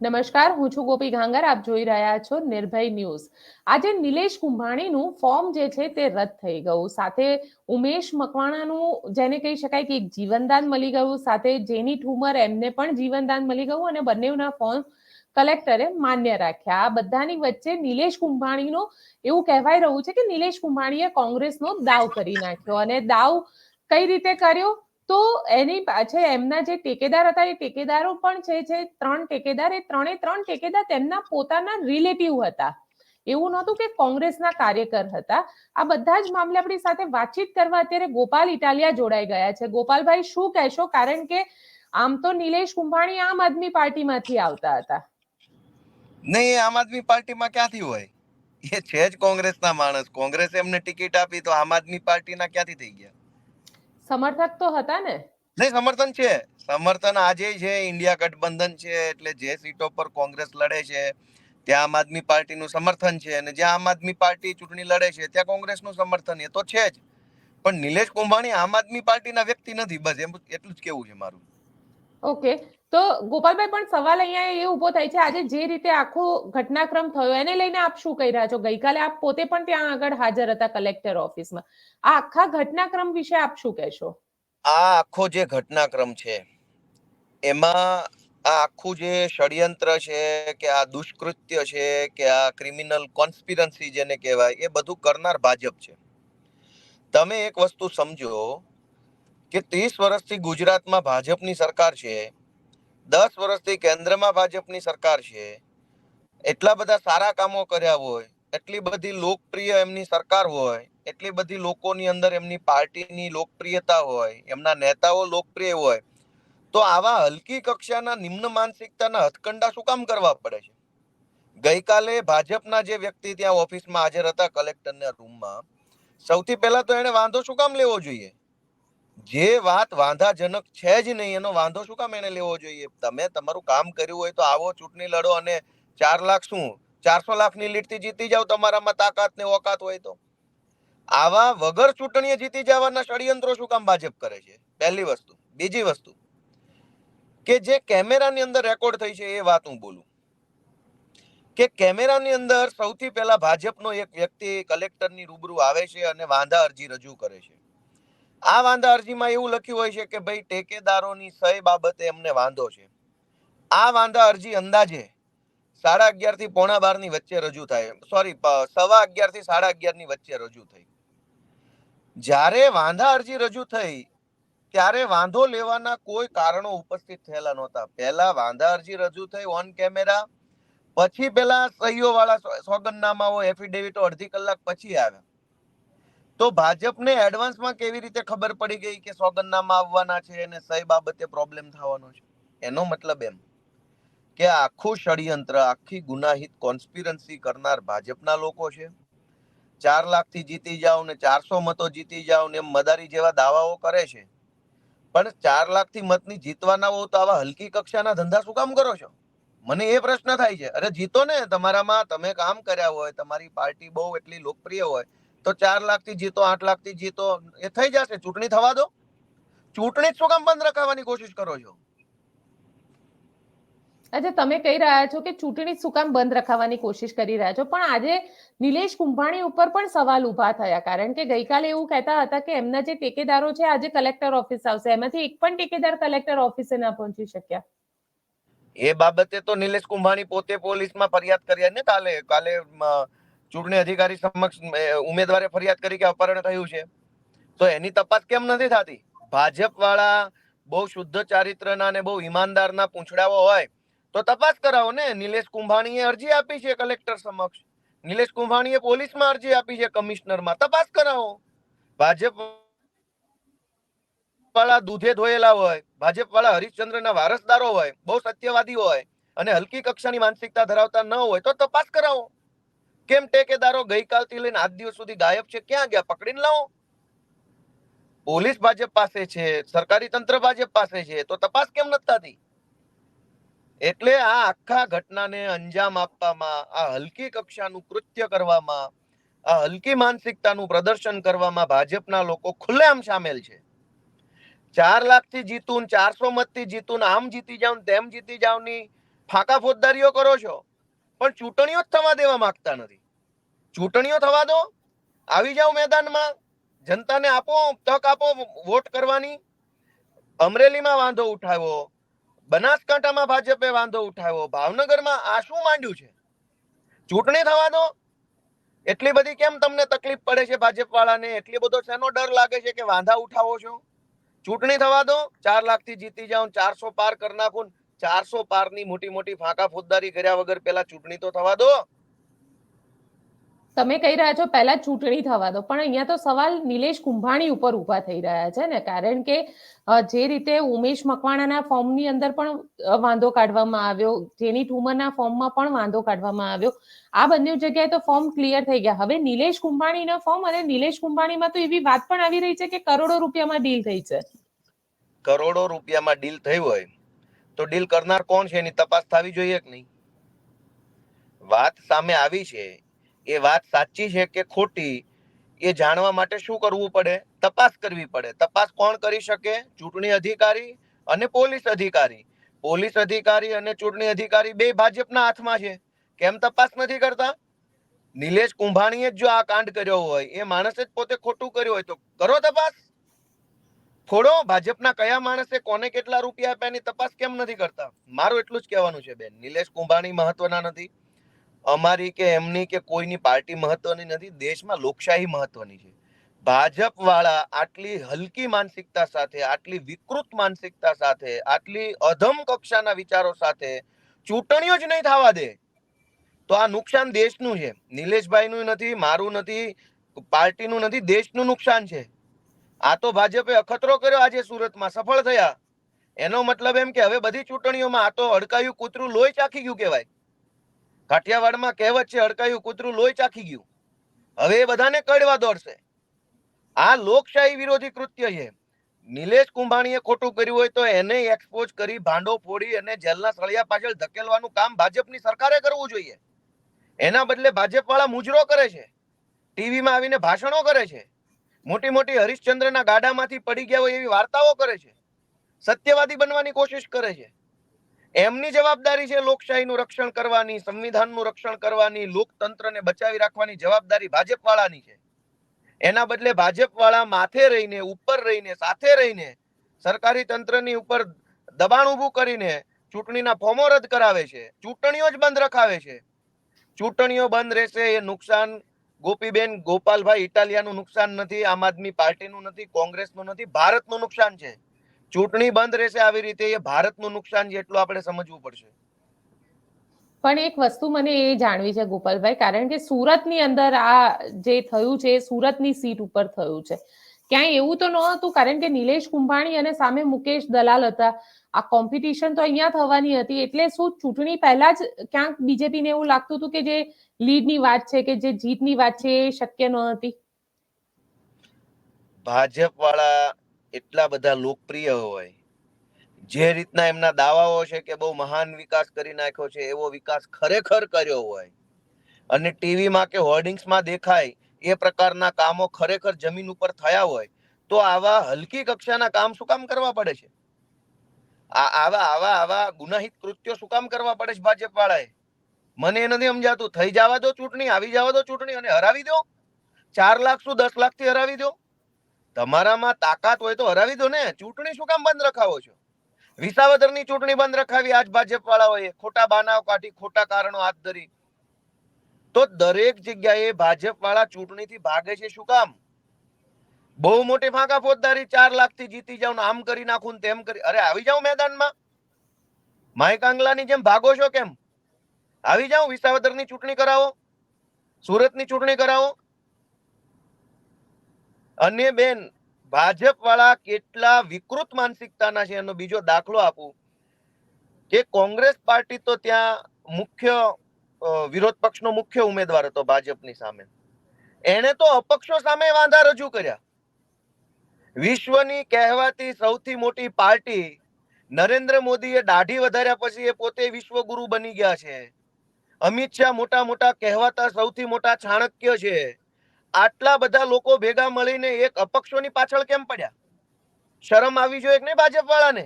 નમસ્કાર, હું છું ગોપી ઘાંગર, આપ જોઈ રહ્યા છો નિર્ભય ન્યૂઝ. આજે નિલેશ કુંભાણીનું ફોર્મ જે છે તે રદ થઈ ગયું. સાથે ઉમેશ મકવાણાનું જેને કહી શકાય કે એક જીવનદાન મળી ગયું, સાથે જેની ઠુમર એમને પણ જીવનદાન મળી ગયું અને બંનેના ફોર્મ કલેક્ટરે માન્ય રાખ્યા. આ બધાની વચ્ચે નિલેશ કુંભાણીનો એવું કહેવાય રહ્યું છે કે નિલેશ કુંભાણીએ કોંગ્રેસનો દાવ કરી નાખ્યો અને દાવ કઈ રીતે કર્યો? તો એની પાછળ એમના જે ટેકેદાર હતા, એ ટેકેદારો પણ છે, જે ત્રણ ટેકેદાર, એ ત્રણે ત્રણ ટેકેદાર તેમના પોતાના રિલેટિવ હતા. એવું નહોતું કે કોંગ્રેસના કાર્યકર હતા. આ બધા જ મામલે આપણી સાથે વાતચીત કરવા અત્યારે ગોપાલ ઇટાલિયા જોડાઈ ગયા છે. ગોપાલભાઈ, શું કહેશો? કારણ કે આમ તો નિલેશ કુંભાણી આમ આદમી પાર્ટીમાંથી આવતા હતા. નહીં આમ આદમી પાર્ટીમાં ક્યાંથી હોય? એ છે જ કોંગ્રેસના માણસ. કોંગ્રેસે એમને ટિકિટ આપી તો આમ આદમી પાર્ટીના ક્યાંથી થઈ ગયા? સમર્થક તો હતા ને? નહીં સમર્થન છે. સમર્થન આજે છે ઇન્ડિયા ગઠબંધન છે એટલે જે સીટો પર કોંગ્રેસ લડે છે ત્યાં આમ આદમી પાર્ટીનું સમર્થન છે અને જ્યાં આમ આદમી પાર્ટી ચૂંટણી લડે છે ત્યાં કોંગ્રેસનું સમર્થન એ તો છે જ. પણ નિલેશ કુંભાણી આમ આદમી પાર્ટીના વ્યક્તિ નથી બસ એમ એટલું જ કેવું છે મારું. ઓકે. તો ગોપાલભાઈ, પણ સવાલ અહીંયા એ ઊભો થાય છે, આજે જે રીતે આખો ઘટનાક્રમ થયો, એને લઈને આપ શું કહી રહ્યા છો? ગઈકાલે આપ પોતે પણ ત્યાં આગળ હાજર હતા કલેક્ટર ઓફિસમાં. આ આખા ઘટનાક્રમ વિશે આપ શું કહેશો? આ આખો જે ઘટનાક્રમ છે, એમાં આ આખું જે ષડયંત્ર છે, કે આ દુષ્કૃત્ય છે, કે આ ક્રિમિનલ કોન્સ્પિરન્સી જેને કહેવાય, એ બધું કરનાર ભાજપ છે. તમે એક વસ્તુ સમજો, કે ત્રીસ વર્ષથી ગુજરાતમાં ભાજપની સરકાર છે દસ વર્ષથી કેન્દ્રમાં ભાજપની સરકાર છે. એટલા બધા સારા કામો કર્યા હોય, એટલી બધી લોકપ્રિય એમની સરકાર હોય, એટલી બધી લોકોની અંદર એમની પાર્ટીની લોકપ્રિયતા હોય, એમના નેતાઓ લોકપ્રિય હોય, તો આવા હલકી કક્ષાના નિમ્ન માનસિકતાના હથકંડા શું કામ કરવા પડે છે? ગઈકાલે ભાજપના જે વ્યક્તિ ત્યાં ઓફિસમાં હાજર હતા કલેક્ટરના રૂમમાં, સૌથી પહેલા તો એને વાંધો શું કામ લેવો જોઈએ? જે વાત વાંધાજનક છે જ નહીં, એનો વાંધો શું કામ એને લેવો જોઈએ? તમે તમારું કામ કર્યું હોય તો આવો ચૂંટણી લડો અને ચાર લાખ શું? ચારસો લાખની લીડથી જીતી જાઓ તમારામાં તાકાત ને ઓકાત હોય તો. આવા વગર ચૂંટણીએ જીતી જવાના ષડયંત્રો શું કામ ભાજપ કરે છે? પહેલી વસ્તુ. બીજી વસ્તુ. કે જે કેમેરાની અંદર રેકોર્ડ થઈ છે એ વાત હું બોલું. કે કેમેરાની અંદર સૌથી પહેલા ભાજપનો એક વ્યક્તિ કલેક્ટરની રૂબરૂ આવે છે અને વાંધા અરજી રજૂ કરે છે. આ વાંધા અરજીમાં એવું લખ્યું હોય છે કે ભાઈ ટેકેદારોની સહી બાબતે એમને વાંધો છે. આ વાંધા અરજી અંદાજે સાડા અગિયારથી પોણા બારની વચ્ચે રજૂ થાય. સોરી સવા અગિયારથી સાડા અગિયારની વચ્ચે રજૂ થઈ. જ્યારે વાંધા અરજી રજૂ થઈ, ત્યારે વાંધો લેવાના કોઈ કારણો ઉપસ્થિત થયેલા નહોતા. પહેલા વાંધા અરજી રજૂ થઈ ઓન કેમેરા, પછી પેલા સહીઓ વાળા સોગંદનામાઓ, એફિડેવિટો અડધી કલાક પછી આવ્યા. તો ભાજપને એડવાન્સમાં કેવી રીતે ખબર પડી ગઈ કે સોગંદનામા આવવાના છે અને સહી બાબતે પ્રોબ્લેમ થવાનો છે? એનો મતલબ એમ કે આખું ષડયંત્ર, આખી ગુનાહિત કોન્સ્પિરન્સી કરનાર ભાજપના લોકો છે. ચાર લાખથી જીતી જાઓ ને ચારસો મતો જીતી જાવ ને મદારી જેવા દાવાઓ કરે છે. પણ ચાર લાખથી મતની જીતવાના હો તો આવા હલકી કક્ષાના ધંધા શું કામ કરો છો? મને એ પ્રશ્ન થાય છે. અરે જીતો ને તમારામાં, તમે કામ કર્યા હોય, તમારી પાર્ટી બહુ એટલી લોકપ્રિય હોય તો ચાર લાખથી જીતો આઠ લાખથી જીતો એ થઈ જશે. ચૂંટણી થવા દો. ચૂંટણી શું કામ બંધ રખાવવાની કોશિશ કરો છો? અચ્છા તમે કહી રહ્યા છો કે ચૂંટણી શું કામ બંધ રખાવવાની કોશિશ કરી રહ્યા છો. પણ આજે નિલેશ કુંભાણી ઉપર પણ સવાલ ઊભા થયા. કારણ કે ગઈકાલે એવું કહેતા હતા કે એમના જે ટેકેદારો છે આજે કલેક્ટર ઓફિસ આવશે. એમાંથી એક પણ ટેકેદાર કલેક્ટર ઓફિસે ના પહોંચી શક્યા. એ બાબતે તો નિલેશ કુંભાણી પોતે પોલીસમાં ફરિયાદ કરી ને કાલે કાલે ચૂંટણી અધિકારી સમક્ષ ઉમેદવારે ફરિયાદ કરી કે અપહરણ થયું છે. તો એની તપાસ કેમ નથી થતી? ભાજપ વાળા બહુ શુદ્ધ ચારિત્રના અને બહુ ઈમાનદારના પૂંછડાઓ હોય, તો તપાસ કરાવો ને. નિલેશ કુંભાણીએ અરજી આપી છે કલેક્ટર સમક્ષ. નિલેશ કુંભાણીએ પોલીસમાં અરજી આપી છે કમિશનરમાં. તપાસ કરાવો. ભાજપ વાળા દૂધે ધોયેલા હોય ભાજપ વાળા હરિશ્ચંદ્રના વારસદારો હોય, બહુ સત્યવાદી હોય અને હલકી કક્ષાની માનસિકતા ધરાવતા ન હોય, તો તપાસ કરાવો. કેમ ટેકેદારો ગઈકાલથી લઈને આજ દિવસ સુધી ગાયબ છે? ક્યાં ગયા? પકડીને લાવો. પોલીસ ભાજપ પાસે છે, સરકારી તંત્ર ભાજપ પાસે છે, તો તપાસ કેમ નથી એટલે આ આખા ઘટનાને અંજામ આપવામાં, આ હલકી કક્ષાનું કૃત્ય કરવામાં, આ હલકી માનસિકતાનું પ્રદર્શન કરવામાં ભાજપના લોકો ખુલ્લેઆમ સામેલ છે. ચાર લાખથી જીતું ચારસો મતથી જીતું આમ જીતી જાવ તેમ જીતી જાવની ફાંકા ફોજદારીઓ કરો છો. પણ ચૂંટણીઓ જ થવા દેવા માંગતા નથી. ચૂંટણીઓ થવા દો, આવી જાઓ મેદાનમાં, જનતાને આપો, તક આપો, વોટ કરવાની. અમરેલીમાં વાંધો ઉઠાવ્યો, બનાસકાંઠામાં ભાજપે વાંધો ઉઠાવ્યો, ભાવનગરમાં આ શું માંડ્યું છે? ચૂંટણી થવા દો, એટલી બધી કેમ તમને તકલીફ પડે છે ભાજપ વાળાને એટલી બધો શેનો ડર લાગે છે કે વાંધા ઉઠાવો છો? ચૂંટણી થવા દો, ચાર લાખથી જીતી જાઓ, ચારસો પાર કરી નાખું ચારસો પારની મોટી મોટી ફાંકા ફોજદારી કર્યા વગર પેલા ચૂંટણી તો થવા દો. તમે કહી રહ્યા છો, પહેલા ચૂંટણી થવા દો, પણ અહીંયા તો સવાલ નિલેશ કુંભાણી ઉપર ઊભા થઈ રહ્યા છે ને, કારણ કે જે રીતે ઉમેશ મકવાણાના ફોર્મની અંદર પણ વાંધો કાઢવામાં આવ્યો, જેની ઠુમરના ફોર્મમાં પણ વાંધો કાઢવામાં આવ્યો, આ બંને જગ્યાએ તો ફોર્મ ક્લિયર થઈ ગયા. હવે નિલેશ કુંભાણીના ફોર્મ અને નિલેશ કુંભાણીમાં તો એવી વાત પણ આવી રહી છે કે કરોડો રૂપિયામાં ડીલ થઈ છે. કરોડો રૂપિયામાં ડીલ થઈ હોય, તો ડીલ કરનાર કોણ છે, એની તપાસ થવી જોઈએ કે નહીં? વાત સામે આવી છે એ વાત સાચી છે કે ખોટી એ જાણવા માટે શું કરવું પડે? તપાસ કરવી પડે. તપાસ કોણ કરી શકે? ચૂંટણી અધિકારી અને પોલીસ અધિકારી. પોલીસ અધિકારી અને ચૂંટણી અધિકારી બે ભાજપના હાથમાં છે. કેમ તપાસ નથી કરતા? નિલેશ કુંભાણીએ જ જો આ કાંડ કર્યો હોય, એ માણસે જ પોતે ખોટું કર્યું હોય તો કરો તપાસ. થોડો, ભાજપના કયા માણસે કોને કેટલા રૂપિયા આપ્યાની તપાસ કેમ નથી કરતા? મારું એટલું જ કહેવાનું છે બેન. નિલેશ કુંભાણી મહત્વના નથી. અમારી કે એમની કે કોઈની પાર્ટી મહત્વની નથી, દેશમાં લોકશાહી મહત્વની છે. ભાજપ વાળા આટલી હલકી માનસિકતા સાથે, આટલી વિકૃત માનસિકતા સાથે, આટલી અધમ કક્ષાના વિચારો સાથે ચૂંટણીઓ જ નહીં થવા દે. તો આ નુકસાન દેશનું છે. નિલેશભાઈનું નથી, મારું નથી, પાર્ટીનું નથી, દેશનું નુકસાન છે. આ તો ભાજપે અખતરો કર્યો આજે સુરતમાં, સફળ થયા. એનો મતલબ એમ કે હવે બધી ચૂંટણીઓમાં આ તો અડકાયું કૂતરું લોહી ચાખી ગયું કહેવાય. કાઠિયાવાડમાં કહેવત છે, અડકાયું કૂતરું લોહી ચાખી ગયું. હવે એ બધાને કડવા દોડશે. આ લોકશાહી વિરોધી કૃત્ય છે. નિલેશ કુંભાણીએ ખોટું કર્યું હોય તો એને એક્સપોઝ કરી ભાંડો ફોડી અને જેલના સળિયા પાછળ ધકેલવાનું કામ ભાજપની સરકારે કરવું જોઈએ. એના બદલે ભાજપ વાળા મુજરો કરે છે. ટીવીમાં આવીને ભાષણો કરે છે. મોટી મોટી હરિશ્ચંદ્રના ગાડામાંથી પડી ગયા હોય એવી વાર્તાઓ કરે છે. સત્યવાદી બનવાની કોશિશ કરે છે. એમની જવાબદારી છે લોકશાહીનું રક્ષણ કરવાની, સંવિધાનનું રક્ષણ કરવાની, લોકતંત્રને બચાવી રાખવાની જવાબદારી ભાજપ વાળાની છે. એના બદલે ભાજપ વાળા માથે રહીને, ઉપર રહીને, સાથે રહીને સરકારી તંત્રની ઉપર દબાણ ઊભું કરીને ચૂંટણીના ફોર્મો રદ કરાવે છે. ચૂંટણીઓ જ બંધ રખાવે છે. ચૂંટણીઓ બંધ રહેશે એ નુકસાન ગોપીબેન ગોપાલભાઈ ઇટાલિયાનું નુકસાન નથી, આમ આદમી પાર્ટીનું નથી, કોંગ્રેસનું નથી, ભારતનું નુકસાન છે. ચૂંટણી બંધ રહેશે આવી રીતે એ ભારતનું નુકસાન જેટલું આપણે સમજવું પડશે. પણ એક વસ્તુ મને એ જાણવી છે ગોપાલભાઈ કારણ કે સુરતની અંદર આ જે થયું છે એ સુરતની સીટ ઉપર થયું છે. ક્યાંય એવું તો નહોતું કારણ કે નિલેશ કુંભાણી અને સામે મુકેશ દલાલ હતા. આ કોમ્પિટિશન તો અહીંયા થવાની હતી એટલે શું ચૂંટણી પહેલા જ ક્યાંક બીજેપીને એવું લાગતું હતું કે જે લીડની વાત છે કે જે જીતની વાત છે એ શક્ય ન હતી ભાજપ વાળા એટલા બધા લોકપ્રિય હોય. જે રીતના એમના દાવાઓ છે કે બહુ મહાન વિકાસ કરી નાખ્યો છે, એવો વિકાસ ખરેખર કર્યો હોય અને ટીવીમાં કે હોર્ડિંગ્સમાં દેખાય એ પ્રકારના કામો ખરેખર જમીન ઉપર થયા હોય, તો આવા હલકી કક્ષાના કામ શું કામ કરવા પડે છે? આ આવા આવા આવા ગુનાહિત કૃત્યો શું કામ કરવા પડે છે ભાજપ વાળાએ મને નથી સમજાતું. થઈ જવા દો ચૂંટણી, આવી જવા દો ચૂંટણી અને હરાવી દો. ચાર લાખ શું દસ લાખથી હરાવી દો? તમારામાં તાકાત હોય તો હરાવી દો ને. ચૂંટણી શું કામ બંધ રખાવો છો? વિસાવદરની ચૂંટણી બંધ રખાવી આજ ભાજપ વાળાઓએ ખોટા બાનાઓ કાઢી, ખોટા કારણો હાથ ધરી. તો દરેક જગ્યાએ ભાજપ વાળા ચૂંટણીથી ભાગે છે શું કામ? બહુ મોટી ફાંકા ફોજદારી, ચાર લાખથી જીતી જાવ આમ કરી નાખું તેમ કરી. અરે આવી જાવ મેદાનમાં? માઇક આંગલાની જેમ ભાગો છો કેમ? આવી જાવ વિસાવદરની ચૂંટણી કરાવો. સુરતની ચૂંટણી કરાવો. અને બેન ભાજપ વાળા કેટલા વિકૃત માનસિકતાના છે? એનો બીજો દાખલો આપું. કે કોંગ્રેસ પાર્ટી તો ત્યાં મુખ્ય વિરોધ પક્ષનો મુખ્ય ઉમેદવાર હતો ભાજપની સામે. એણે તો અપક્ષો સામે વાંધા રજૂ કર્યા. વિશ્વની કહેવાતી સૌથી મોટી પાર્ટી નરેન્દ્ર મોદીએ દાઢી વધાર્યા પછી એ પોતે વિશ્વગુરુ બની ગયા છે. અમિત શાહ મોટા મોટા કહેવાતા સૌથી મોટા ચાણક્ય છે. આટલા બધા લોકો ભેગા મળીને એક અપક્ષોની પાછળ કેમ પડ્યા? શરમ આવી જોઈએ કે નહીં ભાજપ વાળાને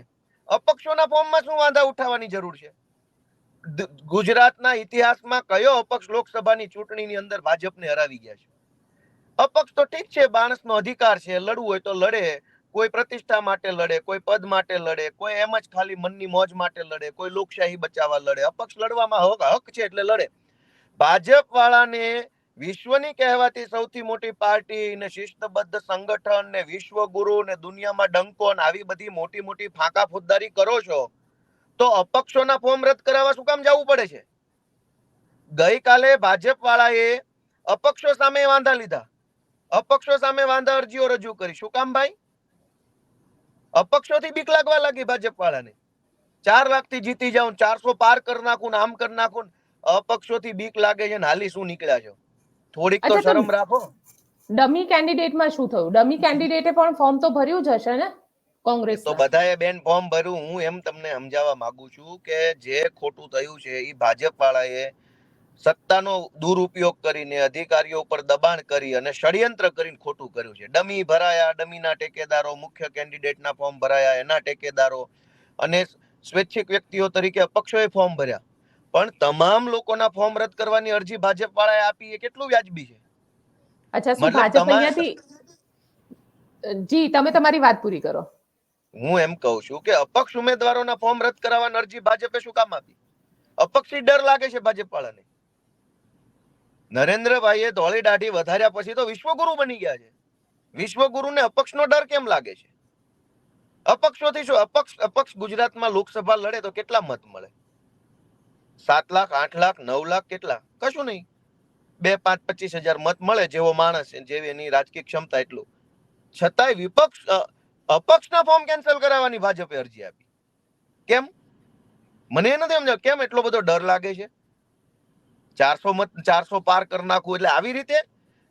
અપક્ષોના ફોર્મમાં શું વાંધા ઉઠાવવાની જરૂર છે? ગુજરાતના ઇતિહાસમાં કયો અપક્ષ લોકસભાની ચૂંટણીની અંદર ભાજપને હરાવી ગયા છે? અપક્ષ તો ઠીક છે માણસનો અધિકાર છે, લડવું હોય તો લડે, કોઈ પ્રતિષ્ઠા માટે લડે, કોઈ પદ માટે લડે, કોઈ એમ જ ખાલી મનની મોજ માટે લડે, કોઈ લોકશાહી બચાવવા લડે. અપક્ષ લડવામાં હક હક છે એટલે લડે. ભાજપ વાળાને વિશ્વની કહેવાતી સૌથી મોટી પાર્ટી ને શિસ્તબદ્ધ સંગઠન ને વિશ્વ ગુરુ ને દુનિયામાં ડંકો ને આવી બધી મોટી મોટી ફાંકા ફોજદારી કરો છો, તો અપક્ષોના ફોર્મ રદ કરાવવા શું કામ જવું પડે છે? ગઈકાલે ભાજપ વાળાએ અપક્ષો સામે વાંધા લીધા. અપક્ષો સામે વાંધા અરજીઓ રજૂ કરી. શું કામ ભાઈ? અપક્ષોથી બીક લાગવા લાગી ભાજપ વાળાને ચાર લાખથી જીતી જાઉં ચારસો પાર કરી નાખું આમ કરી નાખું અપક્ષોથી બીક લાગે છે ને હાલી શું નીકળ્યા છો? થોડીક તો શરમ રાખો. ડમી કેન્ડિડેટમાં શું થયું? ડમી કેન્ડિડેટે પણ ફોર્મ તો ભર્યું જ હશે ને? કોંગ્રેસ તો બધાએ બેન ફોર્મ ભર્યું. હું એમ તમને સમજાવવા માંગુ છું કે જે ખોટું થયું છે એ ભાજપ વાળાએ સત્તાનો દુરુપયોગ કરીને અધિકારીઓ ઉપર દબાણ કરી અને ષડયંત્ર કરીને ખોટું કર્યું છે. ડમી ભરાયા ડમીના ટેકેદારો મુખ્ય કેન્ડિડેટના ફોર્મ ભરાયા એના ટેકેદારો અને સ્વૈચ્છિક વ્યક્તિઓ તરીકે અપક્ષોએ ફોર્મ ભર્યા. પણ તમામ લોકોના ફોર્મ રદ કરવાની અરજી ભાજપ વાળાએ આપી એ કેટલું વ્યાજબી છે? અચ્છા શું ભાજપ અહીંયાથી જી તમે તમારી વાત પૂરી કરો. હું એમ કહું છું કે અપક્ષ ઉમેદવારોના ફોર્મ રદ કરાવવાની અરજી ભાજપે શું કામ આપી? અપક્ષી ડર લાગે છે ભાજપ વાળાને નરેન્દ્રભાઈએ ધોળી દાઢી વધાર્યા પછી તો વિશ્વગુરુ બની ગયા છે. વિશ્વગુરુને અપક્ષનો ડર કેમ લાગે છે? અપક્ષોથી શું? અપક્ષ અપક્ષ ગુજરાતમાં લોકસભા લડે તો કેટલા મત મળે? સાત લાખ, આઠ લાખ, નવ લાખ કેટલા? કશું નહીં. બે પાંચ પચીસ હજાર મત મળે જેવો માણસ જેવી એની રાજકીય ક્ષમતા એટલું. છતાંય વિપક્ષ અપક્ષના ફોર્મ કેન્સલ કરાવવાની ભાજપે અરજી આપી. કેમ? મને એ નથી સમજાવ કેમ એટલો બધો ડર લાગે છે? ચારસો મત, ચારસો પાર કરી નાખવું એટલે આવી રીતે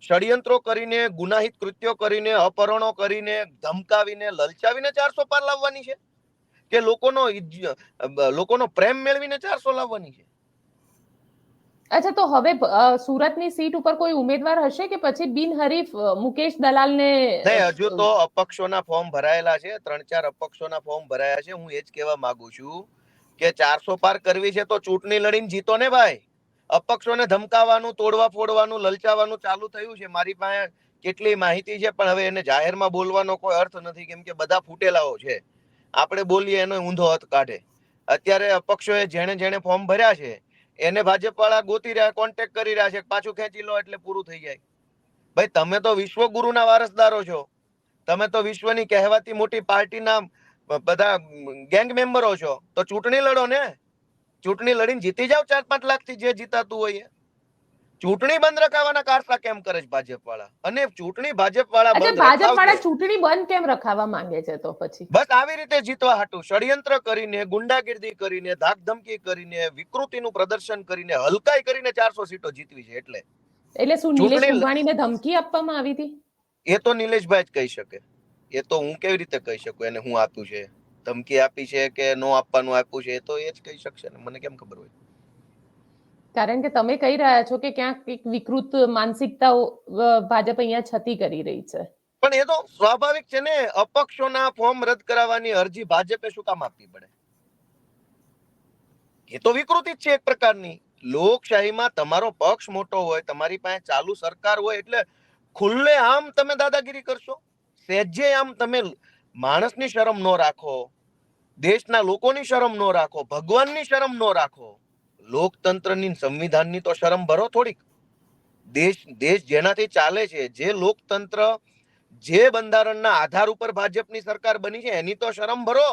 ષડયંત્રો કરીને, ગુનાહિત કૃત્યો કરીને, અપહરણો કરીને, ધમકાવીને, લલચાવીને ચારસો પાર લાવવાની છે? કે લોકોનો લોકોનો પ્રેમ મેળવીને ચારસો લાવવાની છે? અચ્છા તો હવે સુરતની સીટ ઉપર કોઈ ઉમેદવાર હશે કે પછી બિનહરીફ મુકેશ દલાલને નહીં હજુ તો અપક્ષોના ફોર્મ ભરાયેલા છે ત્રણ ચાર અપક્ષોના ફોર્મ ભરાયા છે. હું એ જ કહેવા માંગુ છું કે ચારસો પાર કરવી છે તો ચૂંટણી લડીને જીતો ને ભાઈ. અપક્ષોને ધમકાવાનું તોડવા ફોડવાનું લલચાવાનું ચાલુ થયું છે. મારી પાસે કેટલી માહિતી છે પણ હવે એને જાહેરમાં બોલવાનો કોઈ અર્થ નથી કેમ કે બધા ફૂટેલાઓ છે. આપણે બોલીએ એનો ઊંધો હાથ કાઢે. અત્યારે અપક્ષોએ જેણે જેણે ફોર્મ ભર્યા છે, એને ભાજપ વાળા ગોતી રહ્યા કોન્ટેક્ટ કરી રહ્યા છે, પાછું ખેંચી લો એટલે પૂરું થઈ જાય. ભાઈ, તમે તો વિશ્વગુરુના વારસદારો છો. તમે તો વિશ્વની કહેવાતી મોટી પાર્ટીના બધા ગેંગ મેમ્બરો છો. તો ચૂંટણી લડો ને. ચૂંટણી લડીને જીતી જાવ ચાર પાંચ લાખથી જે જીતાતું હોય. ચૂંટણી બંધ રખાવાના કારસા કેમ કરે છે ભાજપ વાળા અને ચૂંટણી ભાજપ વાળા બંધ ભાજપ વાળા ચૂંટણી બંધ કેમ રખાવા માંગે છે તો પછી? બસ આવી રીતે જીતવા હાટું. ષડયંત્ર કરીને ગુંડાગીર્દી કરીને ધાકધમકી કરીને વિકૃતિનું પ્રદર્શન કરીને હલકાઈ કરીને ચારસો સીટો જીતવી છે એટલે. એટલે શું નિલેશ ચૂંટણી- ધમકી આપવામાં આવી હતી? એ તો નિલેશભાઈ જ કહી શકે. એ તો હું કેવી રીતે કહી શકું? એને હું આપ્યું છે? ધમકી આપી છે કે નો આપવાનું આપ્યું છે? એ તો એ જ કહી શકશે ને. મને કેમ ખબર હોય? કારણ કે તમે કહી રહ્યા છો કે ક્યાંક એક વિકૃત માનસિકતાઓ ભાજપ અહીંયા છતી કરી રહી છે. પણ એ તો સ્વાભાવિક છે ને, અપક્ષોના ફોર્મ રદ કરાવવાની અરજી ભાજપે શું કામ આપવી પડે? એ તો વિકૃતિ જ છે એક પ્રકારની. લોકશાહીમાં તમારો પક્ષ મોટો હોય, તમારી પાસે ચાલુ સરકાર હોય એટલે ખુલ્લે આમ તમે દાદાગીરી કરશો? સહેજે આમ તમે માણસની શરમ ન રાખો, દેશના લોકોની શરમ ન રાખો, ભગવાનની શરમ ન રાખો. લોકતંત્રની સંવિધાનની તો શરમ ભરો થોડીક. દેશ દેશ જેનાથી ચાલે છે, જે લોકતંત્ર જે બંધારણના આધાર ઉપર ભાજપની સરકાર બની છે, એની તો શરમ ભરો.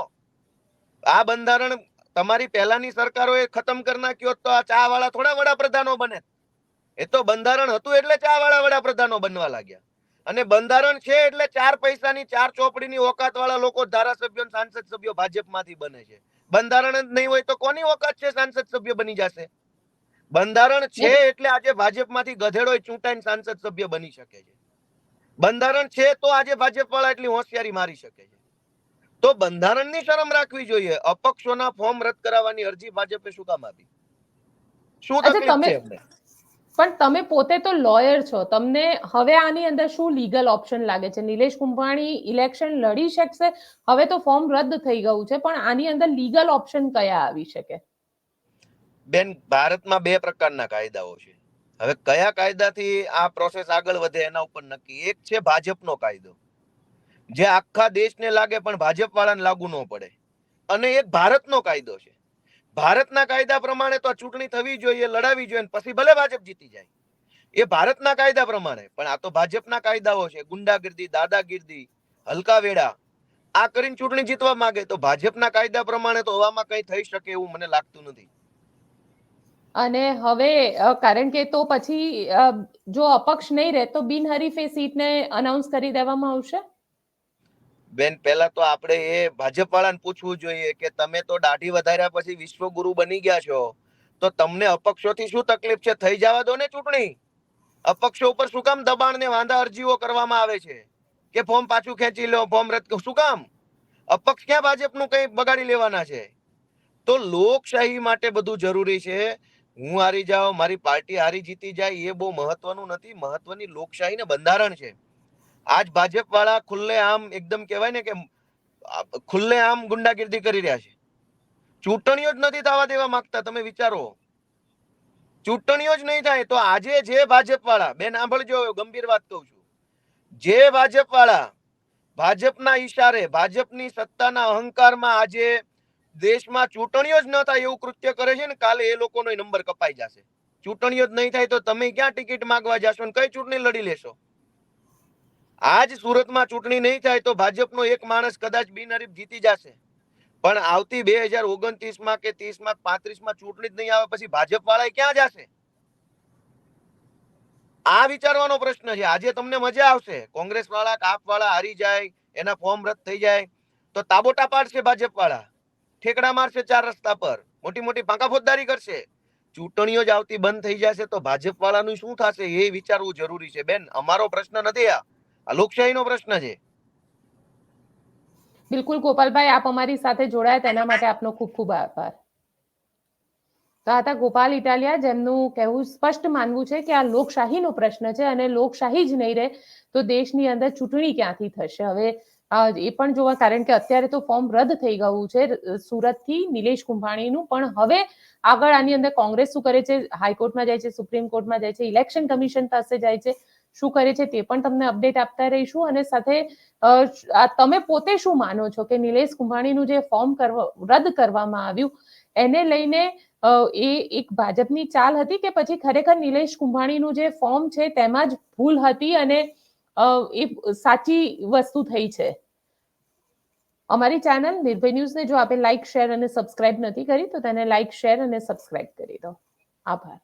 આ બંધારણ તમારી પહેલાની સરકારોએ ખતમ કરી નાખ્યો તો આ ચા વાળા થોડા વડાપ્રધાનો બને. એ તો બંધારણ હતું એટલે ચા વાળા વડાપ્રધાનો બનવા લાગ્યા. અને બંધારણ છે એટલે ચાર પૈસાની, ચાર ચોપડીની ઓકાત વાળા લોકો ધારાસભ્યો સાંસદ સભ્યો ભાજપમાંથી બને છે. બંધારણ જ નહીં હોય તો કોની ઓકાત છે સાંસદ સભ્ય બની જશે? બંધારણ છે એટલે આજે ભાજપમાંથી ગધેડો ચૂંટાઈને સાંસદ સભ્ય બની શકે છે. બંધારણ છે તો આજે ભાજપ વાળા એટલી હોશિયારી મારી શકે છે. તો બંધારણની શરમ રાખવી જોઈએ. અપક્ષોના ફોર્મ રદ કરાવવાની અરજી ભાજપે શું કામ આપી? શું તકલીફ છે પણ તમે પોતે તો લોયર છો. તમને હવે આની અંદર શું લીગલ ઓપ્શન લાગે છે? નિલેશ કુંભાણી ઇલેક્શન લડી શકશે? હવે તો ફોર્મ રદ થઈ ગયું છે, પણ આની અંદર લીગલ ઓપ્શન કયા આવી શકે? બેન, ભારતમાં બે પ્રકારના કાયદાઓ છે. હવે કયા કાયદાથી આ પ્રોસેસ આગળ વધે એના ઉપર નક્કી? એક છે ભાજપનો કાયદો. જે આખા દેશને લાગે પણ ભાજપ વાળાને લાગુ ન પડે. અને એક ભારતનો કાયદો છે. ભારતના કાયદા પ્રમાણે તો આ ચૂંટણી થવી જોઈએ, લડાવી જોઈએ પછી ભલે ભાજપ જીતી જાય. એ ભારતના કાયદા પ્રમાણે, પણ આ તો ભાજપના કાયદાઓ છે, ગુંડાગીર્દી, દાદાગીર્દી હલકા વેડા આ કરીને ચૂંટણી જીતવા માંગે તો ભાજપના કાયદા પ્રમાણે તો હવામાં કઈ થઈ શકે એવું મને લાગતું નથી. અને હવે કારણ કે તો પછી જો અપક્ષ નહીં રહે તો બિનહરીફ સીટને અનાઉન્સ કરી દેવામાં આવશે? બેન, પહેલા તો આપણે એ ભાજપ વાળાને પૂછવું જોઈએ કે તમે તો દાઢી વધાર્યા પછી વિશ્વગુરુ બની ગયા છો. તો તમને અપક્ષોથી શું તકલીફ છે? થઈ જવા દો ને ચૂંટણી. અપક્ષો ઉપર શું કામ દબાણ ને વાંધા અરજીઓ કરવામાં આવે છે? કે ફોર્મ પાછું ખેંચી લો, ફોર્મ રદ શું કામ? અપક્ષ ક્યાં ભાજપનું કઈ બગાડી લેવાના છે? તો લોકશાહી માટે બધું જરૂરી છે. હું હારી જાઉં, મારી પાર્ટી હારી જીતી જાય, એ બહુ મહત્વનું નથી. મહત્વની લોકશાહી ને બંધારણ છે. આજ ભાજપ વાળા ખુલ્લે આમ એકદમ કહેવાય ને કે ખુલ્લે આમ ગુંડાગીર્દી કરી રહ્યા છે. ચૂંટણીઓ જ નથી થવા દેવા માંગતા, તમે વિચારો. ચૂંટણીઓ જ નહીં થાય તો આજે જે ભાજપ વાળા બેન સાંભળજો, ગંભીર વાત કહું છું. જે ભાજપ વાળા ભાજપના ઈશારે, ભાજપની સત્તાના અહંકારમાં આજે દેશમાં ચૂંટણીઓ જ ન થાય એવું કૃત્ય કરે છે ને, કાલે એ લોકોનો નંબર કપાઈ જશે. ચૂંટણીઓ જ નહીં થાય તો તમે ક્યાં ટિકિટ માંગવા જશો ને, કઈ ચૂંટણી લડી લેશો? આજ સુરતમાં ચૂંટણી નહીં થાય તો ભાજપનો એક માણસ કદાચ બિનહરીફ જીતી જશે. પણ આવતી બે હજાર ઓગણત્રીસમાં કે ત્રીસમાં પાંત્રીસમાં ચૂંટણી જ નહીં આવે પછી ભાજપ વાળા ક્યાં જશે? આ વિચારવાનો પ્રશ્ન છે. આજે તમને મજા આવશે. કોંગ્રેસ વાળા કાપ વાળા હારી જાય, એના ફોર્મ રદ થઈ જાય. તો તાબોટા પાડશે ભાજપ વાળા ઠેકડા મારશે ચાર રસ્તા પર. મોટી મોટી પાંકા ફોજદારી કરશે. ચૂંટણીઓ જ આવતી બંધ થઈ જશે તો ભાજપ વાળાનું શું થશે એ વિચારવું જરૂરી છે. બેન, અમારો પ્રશ્ન નથી આ. આ લોકશાહીનો પ્રશ્ન છે. બિલકુલ, ગોપાલભાઈ, આપ અમારી સાથે જોડાયા તેના માટે આપનો ખૂબ ખૂબ આભાર. તો હતા ગોપાલ ઇટાલિયા, જેમનું કહેવું સ્પષ્ટ માનવું છે કે આ લોકશાહીનો પ્રશ્ન છે અને લોકશાહી જ નહીં રહે તો દેશની અંદર ચૂંટણી ક્યાંથી થશે? હવે એ પણ જોવા, કારણ કે અત્યારે તો ફોર્મ રદ થઈ ગયું છે સુરતથી નિલેશ કુંભાણીનું, પણ હવે આગળ આની અંદર કોંગ્રેસ શું કરે છે? હાઈકોર્ટમાં જાય છે, સુપ્રીમ કોર્ટમાં જાય છે, ઇલેક્શન કમિશન પાસે જાય છે. શું કરે છે તે પણ તમને અપડેટ આપતા રહીશું અને સાથે તમે પોતે શું માનો છો કે નિલેશ કુંભાણીનું જે ફોર્મ રદ કરવામાં આવ્યું, એને લઈને એ એક ભાજપની ચાલ હતી કે પછી ખરેખર નિલેશ કુંભાણીનું જે ફોર્મ છે તેમાં જ ભૂલ હતી અને એ સાચી વસ્તુ થઈ છે? અમારી ચેનલ નિર્ભય ન્યૂઝને જો આપે લાઈક શેર અને સબસ્ક્રાઇબ નથી કરી, તો તેને લાઈક શેર અને સબસ્ક્રાઇબ કરી દો. આભાર.